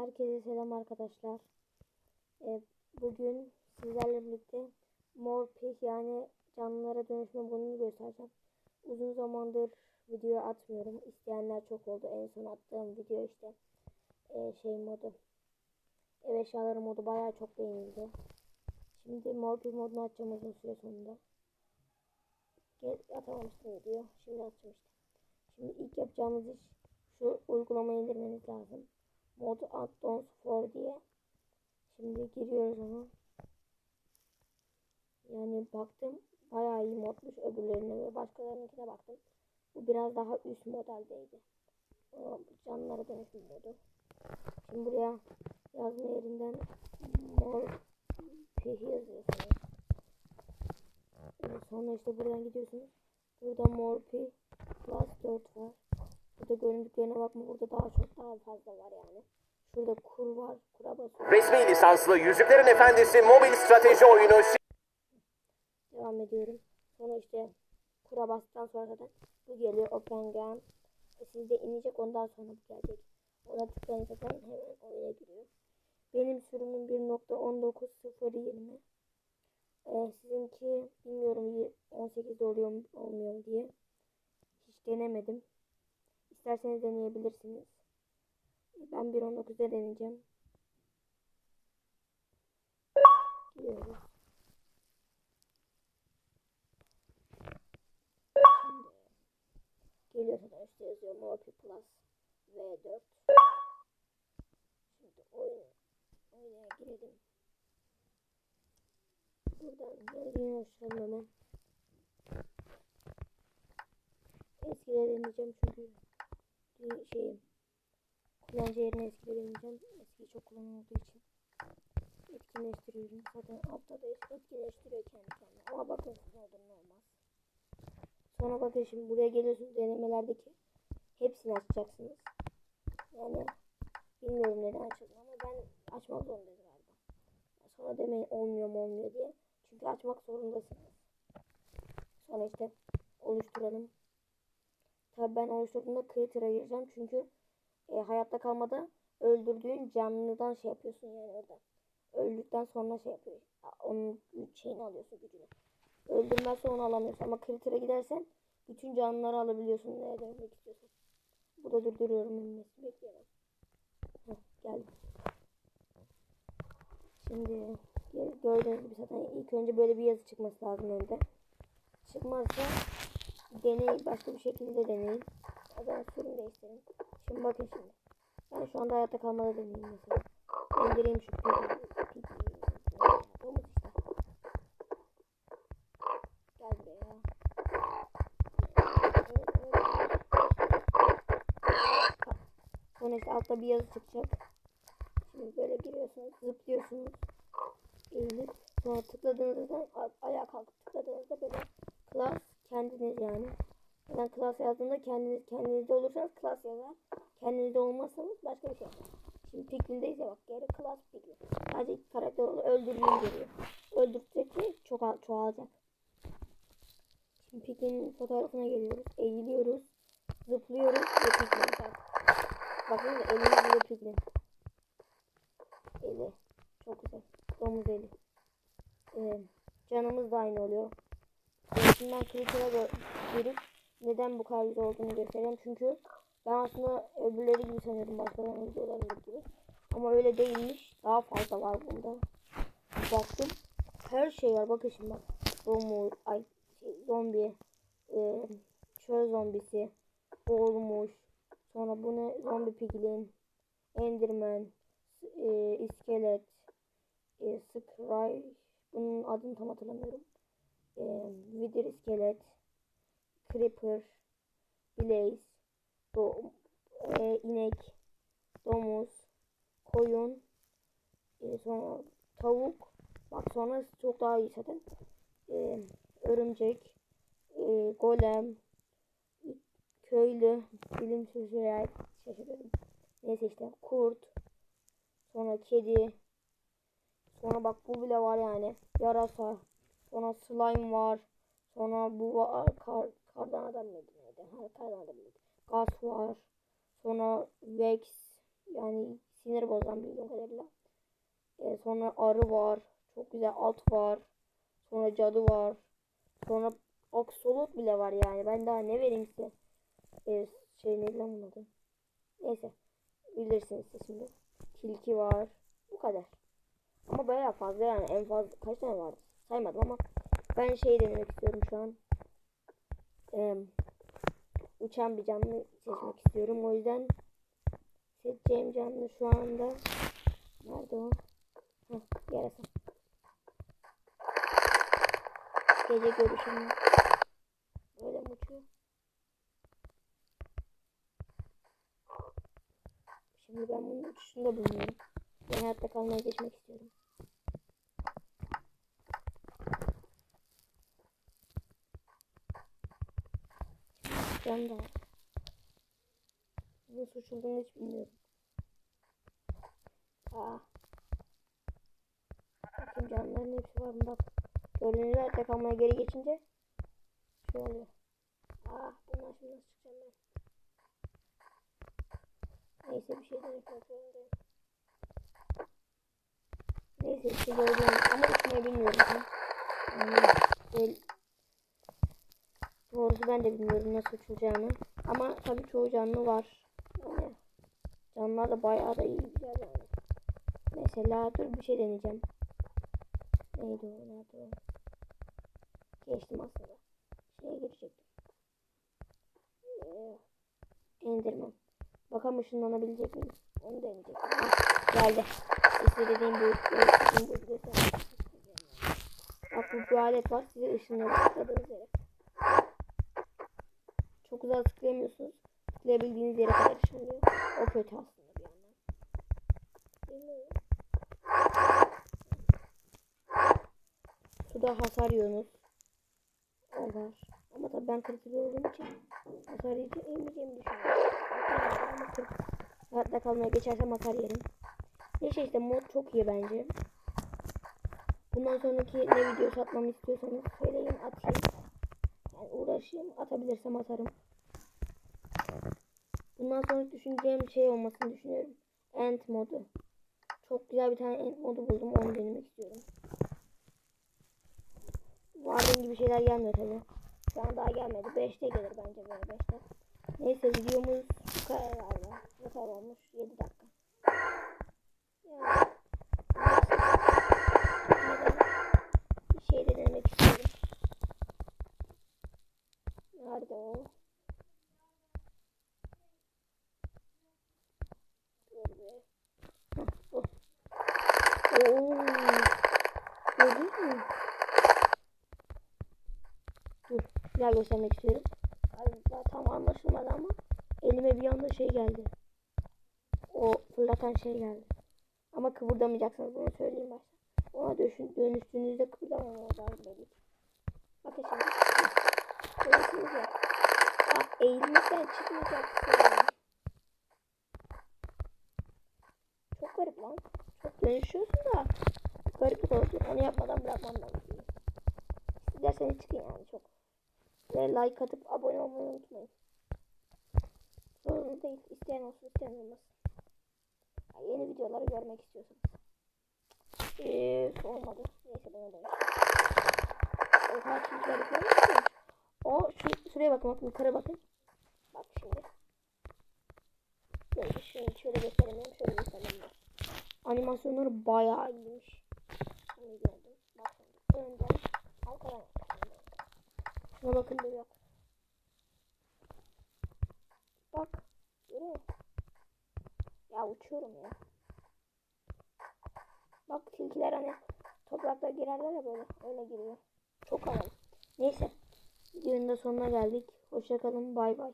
Herkese selam arkadaşlar. Ee, bugün sizlerle birlikte Morpih yani canlılara dönüşme bunu göstereceğim. Uzun zamandır video atmıyorum. İsteyenler çok oldu. En son attığım video işte ee, şey modu. Ev eşyaları modu bayağı çok beğenildi. Şimdi Morpih modunu açacağım uzun süre sonunda. Atamamıştım video. Şimdi işte. Şimdi ilk yapacağımız iş şu uygulamayı indirmeniz lazım. Mod addons for diye. Şimdi giriyoruz ona. Yani baktım bayağı iyi modmuş öbürlerine ve başkalarınınkine baktım. Bu biraz daha üst modeldeydi. O canlılara dönüşüm modu. Şimdi buraya yazma yerinden mor pih yazıyorsunuz. Sonra işte buradan gidiyorsunuz. Burada mor pi plus 4 var. Burada göründüklerine bakma burada daha çok daha fazla var yani. Şurada kur var. Kura basıyor. Resmi lisanslı Yüzüklerin Efendisi mobil strateji oyunu Devam ediyorum. Sonra işte kura bastıktan sonra zaten bu geliyor. Open Game. Sizde inecek ondan sonra bu gelecek. Ona tıklayın zaten hemen oyuna giriyor. Benim sürümüm 1.19.020. Ee, sizinki bilmiyorum 18'de oluyor mu olmuyor mu diye. Hiç denemedim. İsterseniz deneyebilirsiniz. Ben 1.19'da deneyeceğim. Giriyoruz. Şimdi geliyor zaten işte yazıyor Morphe Plus V4. Şimdi oyun oyuna girelim. Buradan rengini oluşturalım hemen. Eskileri deneyeceğim çünkü dü- şeyim kullanıcı yerine eskileri deneyeceğim. Eskiyi çok kullanıldığı için etkinleştiriyorum. Zaten altta da etkinleştiriyor kendi kendine. Ama bakın ne olur ne olmaz. Sonra bakın şimdi buraya geliyorsunuz denemelerdeki hepsini açacaksınız. Yani bilmiyorum neden açıldı ama ben açmak zorundayım galiba. Sonra demeyin olmuyor mu olmuyor diye. Çünkü açmak zorundasınız. Sonra işte oluşturalım. Tabii ben oluşturduğumda Creator'a gireceğim çünkü e, hayatta kalmada öldürdüğün canlıdan şey yapıyorsun yani orada. Öldükten sonra şey yapıyor. Onun şeyini alıyorsun gücünü. Öldürmezse onu alamıyorsun ama Creator'a gidersen bütün canlıları alabiliyorsun nereye dönmek istiyorsan. Burada durduruyorum inmesini bekliyorum. Heh, geldim. Şimdi gö- gördüğünüz gibi zaten ilk önce böyle bir yazı çıkması lazım önde. Çıkmazsa deney başka bir şekilde deneyin. Zaman sürüm değiştirin. Şimdi bakın şimdi. Ben şu anda hayatta kalmada deneyeyim mesela. İndireyim şu işte altta bir yazı çıkacak. Şimdi böyle giriyorsunuz, zıplıyorsunuz. Eğilip sonra tıkladığınızda ayağa kalkıp tıkladığınızda böyle class kendiniz yani. Ben class yazdığımda kendiniz kendinizde olursanız class yazar. Kendinizde olmazsanız başka bir şey yazar. Şimdi Piklin'deyiz ya bak geri class Piklin. Sadece iki karakter olur öldürdüğünü geliyor. Öldürdükçe çok çoğalacak. Şimdi Piklin'in fotoğrafına geliyoruz. Eğiliyoruz. Zıplıyoruz ve Piklin bak. Bakın elimiz bile Piklin. Eli. Çok güzel. Domuz eli. Ee, canımız da aynı oluyor. Ben Creature'a girip neden bu kadar güzel olduğunu göstereceğim. Çünkü ben aslında öbürleri gibi sanıyordum başkalarının videolarındaki gibi. Ama öyle değilmiş. Daha fazla var bunda. Baktım. Her şey var. Bakın şimdi bak. Domuz, ay, şey, zombi, e, çöl zombisi, boğulmuş. Sonra bu ne? Zombi piglin, enderman, e, iskelet, e, scry, bunun adını tam hatırlamıyorum. E, wither iskelet, creeper, blaze, do, e, inek, domuz, koyun, e, sonra tavuk, bak sonra çok daha iyi zaten. E, örümcek, e, golem, köylü, bilim sözü şaşırıyorum. Neyse işte kurt, sonra kedi, sonra bak bu bile var yani yarasa, sonra slime var, sonra bu var kar, kardan adam mıydı neydi? Ha, kardan adam mıydı? Gaz var, sonra Vex yani sinir bozan bildiğim kadarıyla. Ee, sonra arı var. Çok güzel at var. Sonra cadı var. Sonra aksolot bile var yani. Ben daha ne vereyim size? Ee, şey ne lan? Neyse. Bilirsiniz siz şimdi. Tilki var. Bu kadar. Ama bayağı fazla yani. En fazla kaç tane vardı? Saymadım ama ben şey denemek istiyorum şu an. Ee, uçan bir canlı seçmek istiyorum. O yüzden seçeceğim canlı şu anda nerede o? Heh, yarasa. Gece görüşümü böyle mi uçuyor? Şimdi ben bunun uçuşunu da bilmiyorum. Ben hayatta kalmaya geçmek istiyorum. Can da. Nasıl uçulduğunu hiç bilmiyorum. Aa. Bakın canlıların hepsi var bak. Gördüğünüz hayatta kalmaya geri geçince şey oluyor. Ah bundan şimdi nasıl çıkacağım ben? Neyse bir şey demek. Neyse işte gördüğünüz ama uçmayı bilmiyorum. Yani, doğrusu ben de bilmiyorum nasıl uçulacağını. Ama tabii çoğu canlı var. Yani canlılar da bayağı da iyi güzel yani. Mesela dur bir şey deneyeceğim. Neydi o? Nerede o? Geçtim aslında. Şeye girecektim. Ee, Enderman. Bakalım ışınlanabilecek miyim? Onu deneyecektim. Ah, geldi. İşte dediğim bu. Dediğim bu. Bak bu bir alet var. Size yere. Çok güzel tıklayamıyorsunuz. Tıklayabildiğiniz yere kadar ışınlıyor. O kötü aslında bir yandan. Suda hasar yiyorsunuz. O var. Ama tabii ben kritik olduğum için hasar yiyeceğim, yemeyeceğimi düşünüyorum. Ama kırk- Hayatta kalmaya geçersem hasar yerim. Neyse işte mod çok iyi bence. Bundan sonraki ne video atmamı istiyorsanız söyleyin atayım. Uğraşayım atabilirsem atarım. Bundan sonra düşüneceğim şey olmasını düşünüyorum. End modu. Çok güzel bir tane end modu buldum. Onu denemek istiyorum. Vardığım gibi şeyler gelmiyor tabi. Şu an daha gelmedi. 5'te gelir bence böyle 5'te. Neyse videomuz bu kadar herhalde. Ne kadar olmuş? 7 dakika. Yani, neyse. bir şey de denemek istiyorum. Nerede o? Dur be. Hah, bu. Oo. Gördünüz mü? Dur. Bir daha göstermek istiyorum. Galiba tam anlaşılmadı ama elime bir anda şey geldi. O fırlatan şey geldi. Ama kıvırdamayacaksınız bunu söyleyeyim başta. Ona dönüşün, dönüştüğünüzde kıvırdamamanız lazım ki. Bakın şimdi. Dönüşünüz yok. Aa, eğilmekten çıkmayacaksın. Çok garip lan. Çok dönüşüyorsun da. Garip oldu. Onu yapmadan bırakmam lazım. İsterseniz çıkın yani çok. Ve like atıp abone olmayı unutmayın. Sorun değil. İsteyen olsun isteyen olmasın. Yani yeni videoları görmek istiyorsanız. Eee olmadı. Neyse bana dönüş. Oha şimdi garip olmuş mu? O şu, şuraya bakın bakın yukarı bakın. Bak şimdi. Şöyle, şöyle, şöyle gösteremiyorum. Şöyle gösteremiyorum. Animasyonları bayağı iyiymiş. Bunu gördüm. Bak şimdi. Önden arkadan. Şuna bakın bir bak. Musun? Ya uçuyorum ya. Bak tilkiler hani toprakta girerler ya böyle. Öyle giriyor. Çok havalı. Neyse. Videonun da sonuna geldik. Hoşçakalın. Bay bay.